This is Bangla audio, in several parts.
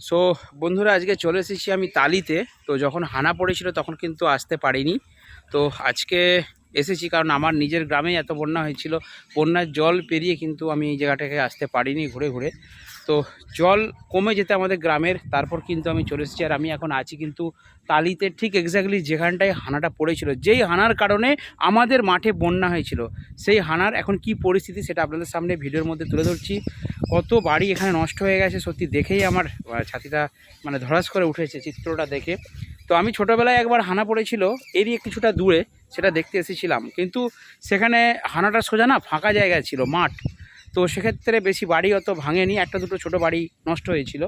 সো বন্ধুরা, আজকে চলে এসেছি আমি তালিতে। তো যখন হানা পড়েছিল তখন কিন্তু আসতে পারিনি। তো আজকে এসেছি কারণ আমার নিজের গ্রামে এত বন্যা হয়েছিল। বন্যার জল পেরিয়ে কিন্তু আমি এই জায়গাটাকে আসতে পারিনি ঘুরে ঘুরে। তো জল কমে যেতে আমাদের গ্রামের, তারপর কিন্তু আমি চলে এসেছি আর আমি এখন আছি কিন্তু তালিতে ঠিক এক্স্যাক্টলি যেখানটায় হানাটা পড়েছিল। যেই হানার কারণে আমাদের মাঠে বন্যা হয়েছিল, সেই হানার এখন কি পরিস্থিতি সেটা আপনাদের সামনে ভিডিওর মধ্যে তুলে ধরছি। কত বাড়ি এখানে নষ্ট হয়ে গেছে সত্যি দেখেই আমার ছাতিটা মানে ধরাস করে উঠেছে চিত্রটা দেখে। তো আমি ছোটোবেলায় একবার হানা পড়েছিল এরই কিছুটা দূরে, সেটা দেখতে এসেছিলাম। কিন্তু সেখানে হানাটা সোজা না ফাঁকা জায়গা ছিল, মাঠ। তো সেক্ষেত্রে বেশি বাড়ি অত ভাঙেনি। একটা দুটো ছোট বাড়ি নষ্ট হয়েছিল।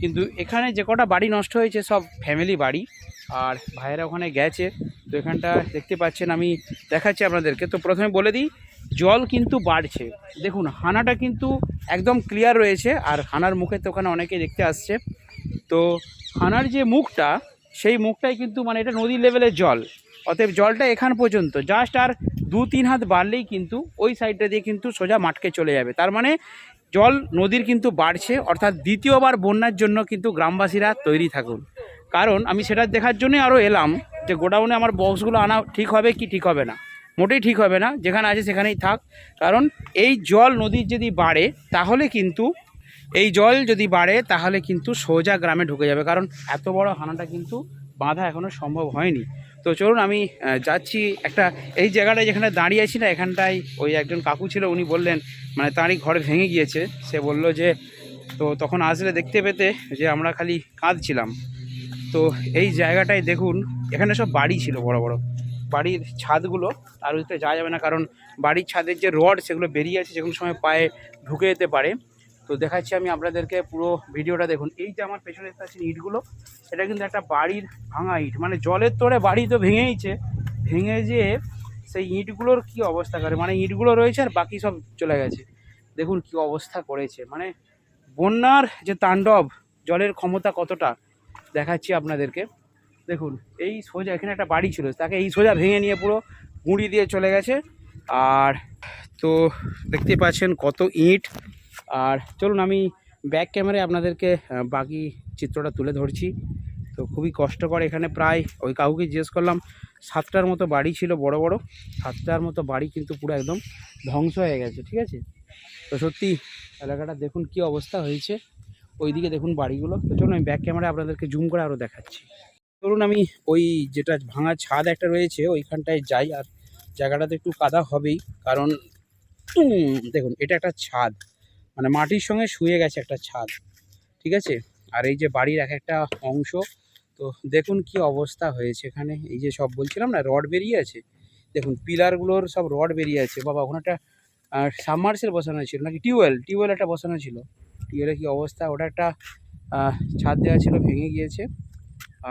কিন্তু এখানে যে কটা বাড়ি নষ্ট হয়েছে সব ফ্যামিলি বাড়ি। আর ভাইয়েরা ওখানে গেছে। তো এখানটা দেখতে পাচ্ছেন, আমি দেখাচ্ছি আপনাদেরকে। তো প্রথমে বলে দিই, জল কিন্তু বাড়ছে। দেখুন, হানাটা কিন্তু একদম ক্লিয়ার রয়েছে। আর হানার মুখে তো ওখানে অনেকে দেখতে আসছে। তো হানার যে মুখটা, সেই মুখটাই কিন্তু মানে এটা নদীর লেভেলের জল। অতএব জলটা এখান পর্যন্ত। জাস্ট আর দু তিন হাত বাড়লেই কিন্তু ওই সাইডটা দিয়ে কিন্তু সোজা মাঠকে চলে যাবে। তার মানে জল নদীর কিন্তু বাড়ছে, অর্থাৎ দ্বিতীয়বার বন্যার জন্য কিন্তু গ্রামবাসীরা তৈরি থাকুন। কারণ আমি সেটা দেখার জন্যই আরও এলাম যে গোডাউনে আমার বক্সগুলো আনা ঠিক হবে কি ঠিক হবে না। মোটেই ঠিক হবে না, যেখানে আছে সেখানেই থাক। কারণ এই জল নদীর যদি বাড়ে, তাহলে কিন্তু এই জল যদি বাড়ে, তাহলে কিন্তু সোজা গ্রামে ঢুকে যাবে। কারণ এত বড় হানাটা কিন্তু বাঁধা এখনও সম্ভব হয়নি। তো চলুন আমি যাচ্ছি একটা, এই জায়গাটায় যেখানে দাঁড়িয়ে আছি না, এখানটায় ওই একজন কাকু ছিল, উনি বললেন মানে তাঁরই ঘর ভেঙে গিয়েছে। সে বলল যে, তো তখন আসলে দেখতে পেতে যে আমরা খালি কাঁদছিলাম। তো এই জায়গাটায় দেখুন, এখানে সব বাড়ি ছিল বড় বড়। বাড়ির ছাদগুলো আর ওইতে যাওয়া যাবে না, কারণ বাড়ির ছাদের যে রড, সেগুলো বেরিয়ে আছে যে কোনো সময় পায়ে ঢুকে যেতে পারে। তো দেখাচ্ছি আমি আপনাদেরকে পুরো ভিডিওটা দেখুন। এই যে আমার পেছনে পাচ্ছেন ইটগুলো। এটা কিন্তু একটা বাড়ির ভাঙা ইট। মানে জলের তোরে বাড়ি তো ভেঙেইছে। ভেঙে যে সেই ইটগুলোর কি অবস্থা করে? মানে ইটগুলো রয়েছে আর বাকি সব চলে গেছে। দেখুন কি অবস্থা করেছে। মানে বন্যার যে তাণ্ডব, জলের ক্ষমতা কতটা? দেখাচ্ছি আপনাদেরকে। দেখুন, এই সোজা এখানে একটা বাড়ি ছিল। তাকে এই সোজা ভেঙে নিয়ে পুরো গুঁড়ি দিয়ে চলে গেছে। আর তো দেখতে পাচ্ছেন কত ইট। আর চলুন আমি ব্যাক ক্যামেরায় আপনাদেরকে বাকি চিত্রটা তুলে ধরছি। তো খুবই কষ্টকর, এখানে প্রায় ওই কাউকে জিজ্ঞেস করলাম, সাতটার মতো বাড়ি ছিল বড় বড়। সাতটার মতো বাড়ি কিন্তু পুরো একদম ধ্বংস হয়ে গেছে, ঠিক আছে? তো সত্যি এলাকাটা দেখুন কি অবস্থা হয়েছে। ওইদিকে দেখুন বাড়িগুলো। তো চলুন আমি ব্যাক ক্যামেরায় আপনাদেরকে জুম করে আরও দেখাচ্ছি। ধরুন আমি ওই যেটা ভাঙা ছাদ একটা রয়েছে, ওইখানটায় যাই। আর জায়গাটাতে একটু কাদা হবেই, কারণ দেখুন, এটা একটা ছাদ। মানে মাটির সঙ্গে শুয়ে গেছে একটা ছাদ, ঠিক আছে? আর এই যে বাড়ির এক একটা অংশ, তো দেখুন কি অবস্থা হয়েছে এখানে। এই যে সব বলছিলাম না, রড বেরিয়ে আছে? দেখুন, পিলারগুলোর সব রড বেরিয়ে আছে। বাবা, ওখানে একটা সাবমার্সেল বসানো ছিল, নাকি টিউবওয়েল? টিউবওয়েল একটা বসানো ছিল। টিউবওয়েলের কী অবস্থা? ওটা একটা ছাদ দেওয়া ছিল, ভেঙে গিয়েছে।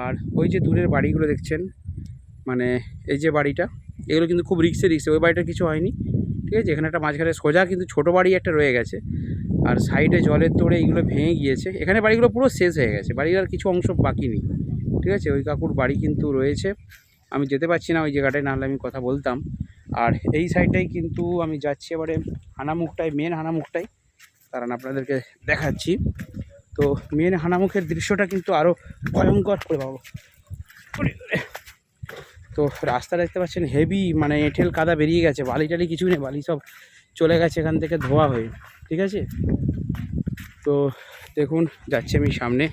আর ওই যে দূরের বাড়িগুলো দেখছেন মানে এই যে বাড়িটা, এগুলো কিন্তু খুব রিক্সে রিক্সে ওই বাড়িটা কিছু হয়নি। ঠিক আছে? এখানে একটা মাঝখানে সোজা কিন্তু ছোটো বাড়ি একটা রয়ে গেছে। আর সাইডে জলের তোড়ে এইগুলো ভেঙে গিয়েছে। এখানে বাড়িগুলো পুরো শেষ হয়ে গেছে। বাড়ির আর কিছু অংশ বাকি নেই। ঠিক আছে? ওই কাকুর বাড়ি কিন্তু রয়েছে। আমি যেতে পারছি না ওই জায়গাটায়, নাহলে আমি কথা বলতাম। আর এই সাইডটাই কিন্তু আমি যাচ্ছি এবারে হানামুখটায় মেন হানামুখটাই। কারণ আপনাদেরকে দেখাচ্ছি। তো মেন হানামুখের দৃশ্যটা কিন্তু আরও ভয়ঙ্কর। করে পাবো তো রাস্তা দেখতে পাচ্ছেন হেভি মানে এঁঠেল কাদা বেরিয়ে গেছে, বালি টালি কিছু নেই, বালি সব চলে গেছে এখান থেকে ধোয়া হয়ে, ঠিক আছে? তো দেখুন, যাচ্ছি আমি সামনে।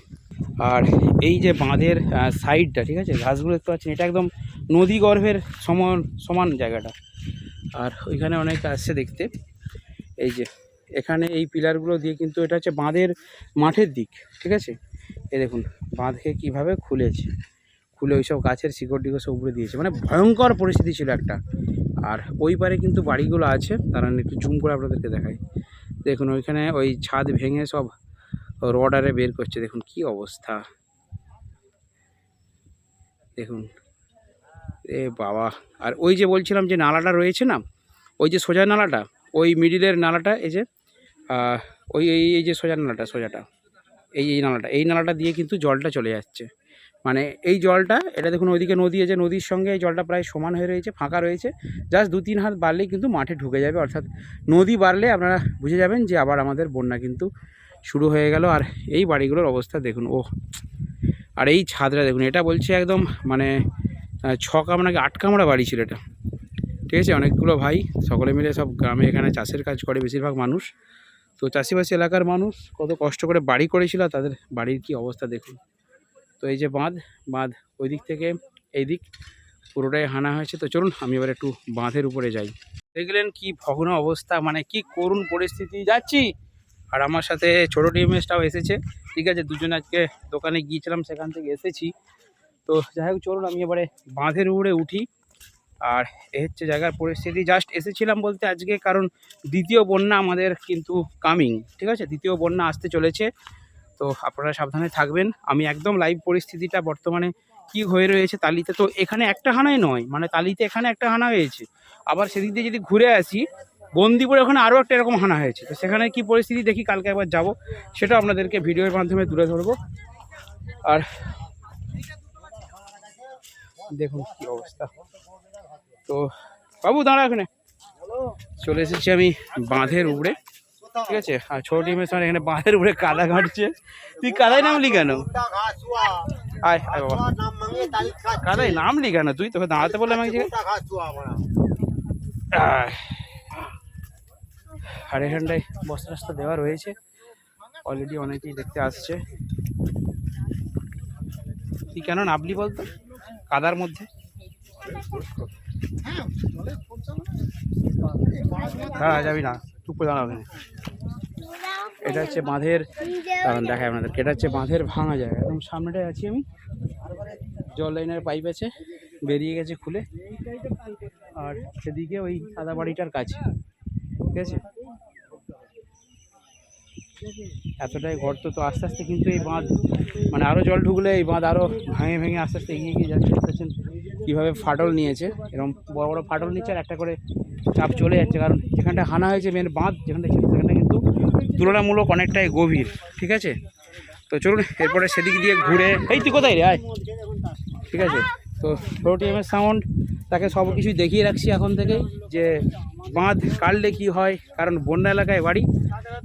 আর এই যে বাঁধের সাইডটা ঠিক আছে? ঘাসগুলো দেখতে পাচ্ছেন, এটা একদম নদী গর্ভের সমান সমান জায়গাটা। আর ওইখানে অনেক আসছে দেখতে। এই যে, এখানে এই পিলারগুলো দিয়ে কিন্তু এটা হচ্ছে বাঁধের মাঠের দিক, ঠিক আছে? এই দেখুন, বাঁধকে কীভাবে খুলেছে। খুলে ওই সব গাছের শিকড় টিকড় সব উপরে দিয়েছে। মানে ভয়ঙ্কর পরিস্থিতি ছিল একটা। আর ওই পারে কিন্তু বাড়িগুলো আছে, তারা একটু জুম করে আপনাদেরকে দেখাই। দেখুন, ওইখানে ওই ছাদ ভেঙে সব রডারে বের করছে। দেখুন কি অবস্থা। দেখুন। এ বাবা। আর ওই যে বলছিলাম যে নালাটা রয়েছে না, ওই যে সোজা নালাটা, ওই মিডিলের নালাটা, এই যে ওই এই যে সোজা নালাটা, সোজাটা, এই এই নালাটা এই নালাটা দিয়ে কিন্তু জলটা চলে যাচ্ছে। মানে এই জলটা, এটা দেখুন ওইদিকে নদী আছে, নদীর সঙ্গে এই জলটা প্রায় সমান হয়ে রয়েছে, ফাঁকা রয়েছে। জাস্ট দু তিন হাত বাড়লেই কিন্তু মাঠে ঢুকে যাবে, অর্থাৎ নদী বাড়লে আপনারা বুঝে যাবেন যে আবার আমাদের বন্যা কিন্তু শুরু হয়ে গেল। আর এই বাড়িগুলোর অবস্থা দেখুন ও আর এই ছাদটা দেখুন, এটা বলছে একদম মানে ছ কামড়া আট কামড়া বাড়ি ছিল এটা। ঠিক আছে? অনেকগুলো ভাই, সকলে মিলে সব গ্রামে এখানে চাষের কাজ করে বেশিরভাগ মানুষ। তো চাষিবাসী এলাকার মানুষ কত কষ্ট করে বাড়ি করেছিল তাদের বাড়ির কি অবস্থা দেখুন। তো এই যে বাঁধ বাঁধ ওই দিক থেকে এই দিক পুরোটাই হানা হয়েছে। তো চলুন আমি এবার একটু বাঁধের উপরে যাই। দেখলেন কি ভগ্ন অবস্থা মানে কি করুণ পরিস্থিতি। যাচ্ছি। আর আমার সাথে ছোটো টিএমএসটাও এসেছে। ঠিক আছে, দুজন আজকে দোকানে গিয়েছিলাম, সেখান থেকে এসেছি। তো যাই হোক, চলুন আমি এবারে বাঁধের উপরে উঠি। আর এ হচ্ছে জায়গার পরিস্থিতি। জাস্ট এসেছিলাম বলতে আজকে, কারণ দ্বিতীয় বন্যা আমাদের কিন্তু কামিং ঠিক আছে? দ্বিতীয় বন্যা আসতে চলেছে। তো আপনারা সাবধানে থাকবেন। আমি একদম লাইভ পরিস্থিতিটা বর্তমানে কি হয়ে রয়েছে তালিতে তো এখানে একটা হানাই নয় মানে তালিতে এখানে একটা হানা হয়েছে। আবার সেদিক দিয়ে যদি ঘুরে আসি, বন্দিপুরে ওখানে আরও একটা এরকম হানা হয়েছে। তো সেখানে কি পরিস্থিতি দেখি কালকে একবার যাব, সেটা আপনাদেরকে ভিডিওর মাধ্যমে তুলে ধরবো। আর দেখুন কি অবস্থা। তো বাবু দাঁড়া এখানে। চলে এসেছি আমি বাঁধের উপরে। ঠিক আছে আর ছোট টিমের সঙ্গে এখানে বাঁধের উপরে কাদা ঘাটছে তুই কাদায় নামলি কেন আয় আয় বাবা। কাদায় নামলি কেন তুই তোকে দাঁড়াতে বললাম এক। আর এখানটায় বস্তা টস্তা দেওয়া রয়েছে। অলরেডি অনেকেই দেখতে আসছে। তুই কেন নামলি বলতো? কাদার মধ্যে। হ্যাঁ যাবি না। চুপ করে দাঁড়া ওখানে। এটা হচ্ছে বাঁধের কারণ দেখায় আপনাদের এটা হচ্ছে বাঁধের ভাঙা জায়গা। একদম সামনেটায় আছি আমি। জল লাইনের পাইপ আছে, বেরিয়ে গেছে খুলে। আর সেদিকে ওই সাদা বাড়িটার কাছে। ঠিক আছে? এতটাই গর্ত তো আস্তে আস্তে কিন্তু এই বাঁধ মানে আরও জল ঢুকলে এই বাঁধ আরও ভাঙে ভেঙে আস্তে আস্তে এগিয়ে গিয়ে যাচ্ছে। দেখতেছেন কীভাবে ফাটল নিয়েছে। এরকম বড় বড় ফাটল নিচ্ছে আর একটা করে চাপ চলে যাচ্ছে। কারণ যেখানটা হানা হয়েছে মেন বাঁধ যেখানটা সেখানটা তুলনামূলক অনেকটাই গভীর, ঠিক আছে? তো চলুন, এরপরে সেদিক দিয়ে ঘুরে, এই তুই কোথায় রে? আয়। ঠিক আছে? তো ছোটো সাউন্ড তাকে সব কিছুই দেখিয়ে রাখছি এখন থেকে, যে বাঁধ কাটলে কী হয়, কারণ বন্যা এলাকায় বাড়ি,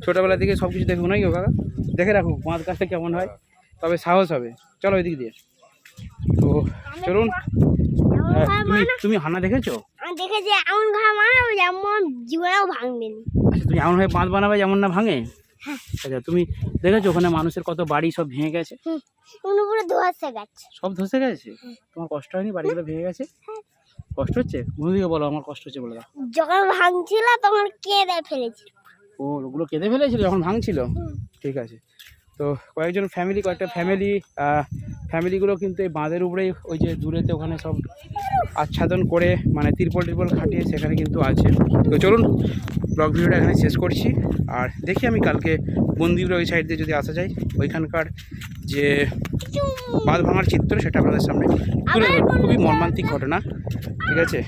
ছোটোবেলা থেকে সব কিছু দেখুন নাকি কাকা? দেখে রাখুক বাঁধ কাটলে কেমন হয়, তবে সাহস হবে। চলো ওই দিক দিয়ে। তো চলুন তুমি তুমি হানা দেখেছ? দেখেছি, এমন ঘা মানাবো যেমন জীবনেও ভাঙবে না আচ্ছা তুমি এমন ভাবে বাঁধ বানাবে যেমন না ভাঙে? আচ্ছা তুমি দেখেছ ওখানে মানুষের কত বাড়ি সব ভেঙে গেছে? পুরো ধোয়াশে গেছে। সব ধসে গেছে? তোমার কষ্ট হয়নি? বাড়িগুলো ভেঙে গেছে? কষ্ট হচ্ছে? বন্ধুদিকে বলো আমার কষ্ট হচ্ছে বলে দাও। যখন ভাঙছিল তখন কেঁদে ফেলেছিল। ও ওগুলো কেঁদে ফেলেছিল যখন ভাঙছিল? ঠিক আছে। তো কয়েকজন ফ্যামিলি কয়েকটা ফ্যামিলি ফ্যামিলিগুলো কিন্তু এই বাঁধের উপরেই ওই যে দূরেতে ওখানে সব আচ্ছাদন করে মানে তিরপল টিরপল খাটিয়ে সেখানে কিন্তু আছে। তো চলুন ব্লগ ভিডিওটা এখানে শেষ করছি। আর দেখি আমি কালকে বন্দিপুরে ওই সাইড দিয়ে যদি আসা যায়, ওইখানকার যে বাঁধ ভাঙার চিত্র, সেটা আপনাদের সামনে খুবই মর্মান্তিক ঘটনা। ঠিক আছে?